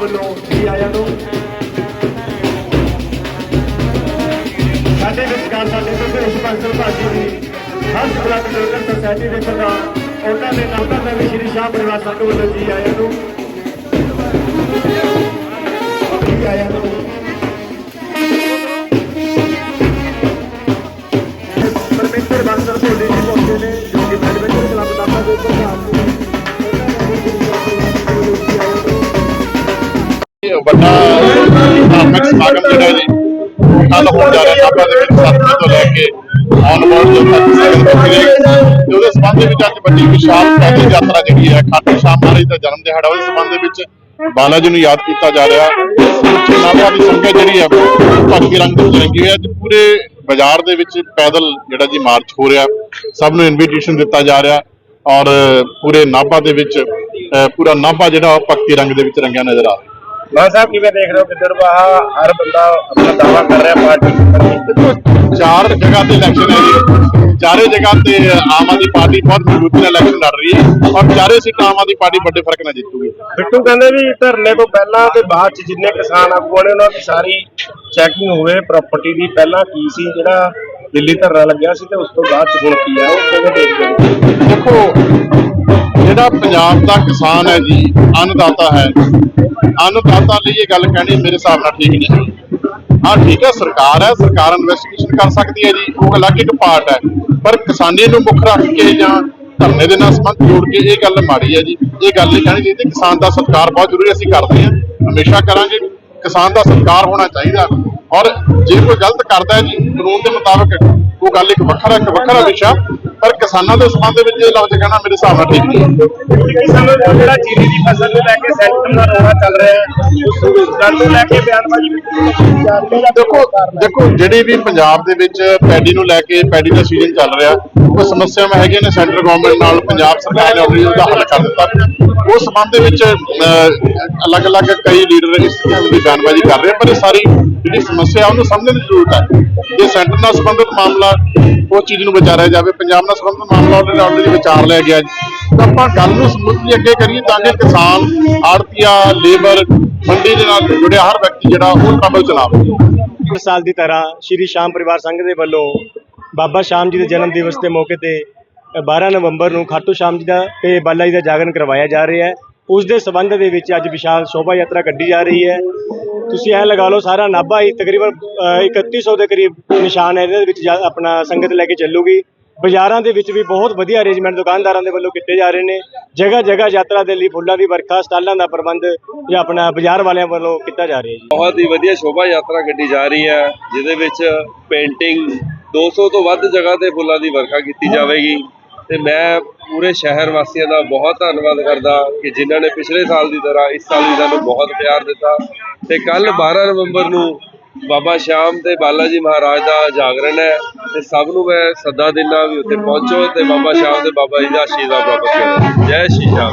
ਵੱਲੋਂ ਵੀ ਆਇਆਂ ਸਾਡੇ ਵਿਚਕਾਰ ਸਾਡੇ ਭਾਜੀ ਦੇ ਪ੍ਰਧਾਨ, ਉਹਨਾਂ ਦੇ ਨਾਮ ਦਾ ਵੀ ਸ਼੍ਰੀ ਸ਼ਾਹ ਪਰਿਵਾਰ ਸਾਡੇ ਵੱਲੋਂ ਜੀ ਆਇਆਂ ਨੂੰ ਵੱਡਾ ਧਾਰਮਿਕ ਸਮਾਗਮ ਜਿਹੜਾ ਜੀ ਕੱਲ ਹੋਣ ਜਾ ਰਿਹਾ ਨਾਭਾ ਦੇ ਵਿੱਚ ਸੱਤ ਤੋਂ ਲੈ ਕੇ ਆਨ ਬੋਰਡ ਜੋ ਤੱਕ ਸੰਗਤ ਪਹੁੰਚ ਤੇ ਉਹਦੇ ਸੰਬੰਧ ਵਿੱਚ ਅੱਜ ਵੱਡੀ ਵਿਸ਼ਾਲ ਪੈਦਲ ਯਾਤਰਾ ਜਿਹੜੀ ਹੈ ਖਾਟੂ ਸ਼ਾਮ ਮਹਾਰਾਜ ਦਾ ਜਨਮ ਦਿਹਾੜਾ ਉਹਦੇ ਸੰਬੰਧ ਵਿੱਚ ਬਾਲਾ ਜੀ ਨੂੰ ਯਾਦ ਕੀਤਾ ਜਾ ਰਿਹਾ। ਸਮੁੱਚੇ ਨਾਭਾ ਦੀ ਸੰਗਤ ਜਿਹੜੀ ਹੈ ਭਗਤੀ ਰੰਗ ਦੇ ਵਿੱਚ ਰੰਗੀ ਹੋਈ ਹੈ। ਅੱਜ ਪੂਰੇ ਬਾਜ਼ਾਰ ਦੇ ਵਿੱਚ ਪੈਦਲ ਜਿਹੜਾ ਜੀ ਮਾਰਚ ਹੋ ਰਿਹਾ। ਸਭ ਨੂੰ ਇਨਵੀਟੇਸ਼ਨ ਦਿੱਤਾ ਜਾ ਰਿਹਾ ਔਰ ਪੂਰੇ ਨਾਭਾ ਦੇ ਵਿੱਚ ਪੂਰਾ ਨਾਭਾ ਜਿਹੜਾ ਉਹ ਭਗਤੀ ਰੰਗ ਦੇ ਵਿੱਚ ਰੰਗਿਆ ਨਜ਼ਰ ਆ ਰਿਹਾ। ਮਾਨ ਸਾਹਿਬ ਕਿਵੇਂ ਦੇਖ ਰਹੇ ਹੋ ਵਾਹ ਹਰ ਬੰਦਾ ਆਪਣਾ ਦਾਵਾ ਕਰ ਰਿਹਾ ਪਾਰਟੀ ਚਾਰ ਜਗ੍ਹਾ ਤੇ ਇਲੈਕਸ਼ਨ ਹੈ ਜੀ। ਚਾਰੇ ਜਗ੍ਹਾ ਤੇ ਆਮ ਆਦਮੀ ਪਾਰਟੀ ਬਹੁਤ ਮਜ਼ਬੂਤੀ ਨਾਲ ਇਲੈਕਸ਼ਨ ਲੜ ਰਹੀ ਹੈ ਔਰ ਚਾਰੇ ਸੀਟਾਂ ਆਮ ਆਦਮੀ ਪਾਰਟੀ ਵੱਡੇ ਫ਼ਰਕ ਨਾਲ ਜਿੱਤੂਗੀ। ਬਿੱਟੂ ਕਹਿੰਦੇ ਵੀ ਧਰਨੇ ਤੋਂ ਪਹਿਲਾਂ ਤੇ ਬਾਅਦ ਚ ਜਿੰਨੇ ਕਿਸਾਨ ਆਗੂਆਂ ਨੇ ਉਹਨਾਂ ਦੀ ਸਾਰੀ ਚੈਕਿੰਗ ਹੋਵੇ ਪ੍ਰਾਪਰਟੀ ਦੀ ਪਹਿਲਾਂ ਕੀ ਸੀ ਜਿਹੜਾ ਦਿੱਲੀ ਧਰਨਾ ਲੱਗਿਆ ਸੀ ਤੇ ਉਸ ਤੋਂ ਬਾਅਦ ਚ ਹੁਣ ਕੀ ਹੈ ਉਹ ਕਿਵੇਂ ਦੇਖਦੇ ਹੋ? ਦੇਖੋ ਪੰਜਾਬ ਦਾ ਕਿਸਾਨ ਹੈ ਜੀ, ਅੰਨਦਾਤਾ ਹੈ। ਅੰਨਦਾਤਾ ਲਈ ਇਹ ਗੱਲ ਕਹਿਣੀ ਮੇਰੇ ਹਿਸਾਬ ਨਾਲ ਠੀਕ ਨਹੀਂ ਹੈ ਹਾਂ, ਠੀਕ ਹੈ, ਸਰਕਾਰ ਹੈ, ਸਰਕਾਰ ਇਨਵੈਸਟੀਗੇਸ਼ਨ ਕਰ ਸਕਦੀ ਹੈ ਜੀ, ਉਹ ਅਲੱਗ ਇੱਕ ਪਾਰਟ ਹੈ। ਪਰ ਕਿਸਾਨੀ ਨੂੰ ਮੁੱਖ ਰੱਖ ਕੇ ਜਾਂ ਧਰਨੇ ਦੇ ਨਾਲ ਸੰਬੰਧ ਜੋੜ ਕੇ ਇਹ ਗੱਲ ਮਾੜੀ ਹੈ ਜੀ। ਇਹ ਗੱਲ ਨਹੀਂ ਕਹਿਣੀ ਚਾਹੀਦੀ, ਕਿਸਾਨ ਦਾ ਸਤਿਕਾਰ ਬਹੁਤ ਜ਼ਰੂਰੀ ਅਸੀਂ ਕਰਦੇ ਹਾਂ, ਹਮੇਸ਼ਾ ਕਰਾਂਗੇ। ਕਿਸਾਨ ਦਾ ਸਤਿਕਾਰ ਹੋਣਾ ਚਾਹੀਦਾ। ਔਰ ਜੇ ਕੋਈ ਗਲਤ ਕਰਦਾ ਹੈ ਜੀ, ਕਾਨੂੰਨ ਦੇ ਮੁਤਾਬਕ ਉਹ ਗੱਲ ਇੱਕ ਵੱਖਰਾ ਇੱਕ ਵੱਖਰਾ ਵਿਸ਼ਾ ਪਰ ਕਿਸਾਨਾਂ ਦੇ ਸੰਬੰਧ ਦੇ ਵਿੱਚ ਇਹ ਲਫ਼ਜ਼ ਕਹਿਣਾ ਮੇਰੇ ਹਿਸਾਬ ਨਾਲ ਠੀਕ ਨਹੀਂ ਹੈ। ਕਿਸਾਨਾਂ ਦਾ ਜਿਹੜਾ ਜੀਰੀ ਦੀ ਫਸਲ ਨੂੰ ਲੈ ਕੇ ਸੈਂਟਰ ਦਾ ਰੌਲਾ ਚੱਲ ਰਿਹਾ ਹੈ ਉਸ ਗੱਲ ਨੂੰ ਲੈ ਕੇ ਬਿਆਨਬਾਜ਼ੀ ਵੀ ਕੀਤੀ ਜਾ ਰਹੀ ਹੈ। ਦੇਖੋ ਦੇਖੋ ਜਿਹੜੀ ਵੀ ਪੰਜਾਬ ਦੇ ਵਿੱਚ ਪੈਡੀ ਨੂੰ ਲੈ ਕੇ ਪੈਡੀ ਦਾ ਸੀਜ਼ਨ ਚੱਲ ਰਿਹਾ ਉਹ ਸਮੱਸਿਆਵਾਂ ਹੈਗੀਆਂ ਨੇ ਸੈਂਟਰ ਗਵਰਨਮੈਂਟ ਨਾਲ ਪੰਜਾਬ ਸਰਕਾਰ ਨੇ ਆਲਰੇਡੀ ਉਹਦਾ ਹੱਲ ਕਰ ਦਿੱਤਾ। ਉਸ ਸੰਬੰਧ ਦੇ ਵਿੱਚ ਅਲੱਗ-ਅਲੱਗ ਕਈ ਲੀਡਰ ਇਸ ਕਿਸਮ ਦੀ ਬਿਆਨਬਾਜ਼ੀ ਕਰ ਰਹੇ ਪਰ ਇਹ ਸਾਰੀ ਜਿਹੜੀ ਸਮੱਸਿਆ ਉਹਨੂੰ ਸਮਝਣ ਦੀ ਜ਼ਰੂਰਤ ਹੈ। ਜੇ ਸੈਂਟਰ ਨਾਲ ਸੰਬੰਧਿਤ ਮਾਮਲਾ ਉਹ ਚੀਜ਼ ਨੂੰ ਵਿਚਾਰਿਆ ਜਾਵੇ ਪੰਜਾਬ ਨਾਲ ਸੰਬੰਧਿਤ ਮਾਮਲਾ ਆਲਰੇਡੀ ਆਲਰੇਡੀ ਵਿਚਾਰ ਲਿਆ ਗਿਆ ਤਾਂ ਆਪਾਂ ਗੱਲ ਨੂੰ ਸਮੁੱਚੀ ਅੱਗੇ ਕਰੀਏ ਤਾਂ ਕਿ ਕਿਸਾਨ ਆੜਤੀਆ ਲੇਬਰ ਮੰਡੀ ਦੇ ਨਾਲ ਜੁੜਿਆ ਹਰ ਵਿਅਕਤੀ ਜਿਹੜਾ ਉਹ ਟਰਬਲ ਚਲਾਵੇ। ਹਰ ਸਾਲ ਦੀ ਤਰ੍ਹਾਂ ਸ਼੍ਰੀ ਸ਼ਾਮ ਪਰਿਵਾਰ ਸੰਘ ਦੇ ਵੱਲੋਂ ਬਾਬਾ ਸ਼ਾਮ ਜੀ ਦੇ ਜਨਮ ਦਿਵਸ ਦੇ ਮੌਕੇ ਤੇ ਅ, 12 ਨਵੰਬਰ ਨੂੰ ਖਾਟੂ ਸ਼ਾਮ ਜੀ ਦਾ ਤੇ ਬਾਲਾ ਜੀ ਦਾ ਜਾਗਰਣ ਕਰਵਾਇਆ ਜਾ ਰਿਹਾ ਹੈ। ਉਸ ਦੇ ਸਬੰਧ ਦੇ ਵਿੱਚ ਅੱਜ ਵਿਸ਼ਾਲ ਸ਼ੋਭਾ ਯਾਤਰਾ ਕੱਢੀ ਜਾ ਰਹੀ ਹੈ। ਤੁਸੀਂ ਇਹ ਲਗਾ ਲਓ ਸਾਰਾ ਨਾਭਾ ਹੀ ਤਕਰੀਬਨ ਅ, 3100 ਦੇ ਕਰੀਬ ਨਿਸ਼ਾਨ ਹੈ ਇਹਦੇ ਵਿੱਚ ਜਾ- ਆਪਣਾ ਸੰਗਤ ਲੈ ਕੇ ਚੱਲੂਗੀ। ਬਾਜ਼ਾਰਾਂ ਦੇ ਵਿੱਚ ਵੀ ਬਹੁਤ ਵਧੀਆ ਅਰੇਂਜਮੈਂਟ ਦੁਕਾਨਦਾਰਾਂ ਦੇ ਵੱਲੋਂ ਕੀਤੇ ਜਾ ਰਹੇ ਨੇ। ਜਗ੍ਹਾ ਜਗ੍ਹਾ ਯਾਤਰਾ ਦੇ ਲਈ ਫੁੱਲਾਂ ਦੀ ਵਰਖਾ ਸਟਾਲਾਂ ਦਾ ਪ੍ਰਬੰਧ ਜਾਂ ਆਪਣਾ ਬਾਜ਼ਾਰ ਵਾਲਿਆਂ ਵੱਲੋਂ ਕੀਤਾ ਜਾ ਰਿਹਾ ਹੈ ਜੀ। ਬਹੁਤ ਹੀ ਵਧੀਆ ਸ਼ੋਭਾ ਯਾਤਰਾ ਕੱਢੀ ਜਾ ਰਹੀ ਹੈ ਜਿਹਦੇ ਵਿੱਚ ਪੇਂਟਿੰਗ 200 ਤੋਂ ਵੱਧ ਜਗ੍ਹਾ ਤੇ ਫੁੱਲਾਂ ਦੀ ਵਰਖਾ ਕੀਤੀ ਜਾਵੇਗੀ। ਤੇ ਮੈਂ ਪੂਰੇ ਸ਼ਹਿਰ ਵਾਸੀਆਂ ਦਾ ਬਹੁਤ ਧੰਨਵਾਦ ਕਰਦਾ ਕਿ ਜਿਨ੍ਹਾਂ ਨੇ ਪਿਛਲੇ ਸਾਲ ਦੀ ਤਰ੍ਹਾਂ ਇਸ ਸਾਲ ਵੀ ਸਾਨੂੰ ਬਹੁਤ ਪਿਆਰ ਦਿੱਤਾ। ਤੇ ਕੱਲ 12 ਨਵੰਬਰ ਨੂੰ ਬਾਬਾ ਸ਼ਾਮ ਤੇ ਬਾਲਾ ਜੀ ਮਹਾਰਾਜ ਦਾ ਜਾਗਰਣ ਹੈ ਤੇ ਸਭ ਨੂੰ ਮੈਂ ਸੱਦਾ ਦਿੰਦਾ ਵੀ ਉੱਥੇ ਪਹੁੰਚੋ ਤੇ ਬਾਬਾ ਸ਼ਾਮ ਤੇ ਬਾਬਾ ਜੀ ਦਾ ਆਸ਼ੀਰਵਾਦ ਪ੍ਰਾਪਤ ਕਰੋ। ਜੈ ਸ਼੍ਰੀ ਸ਼ਾਮ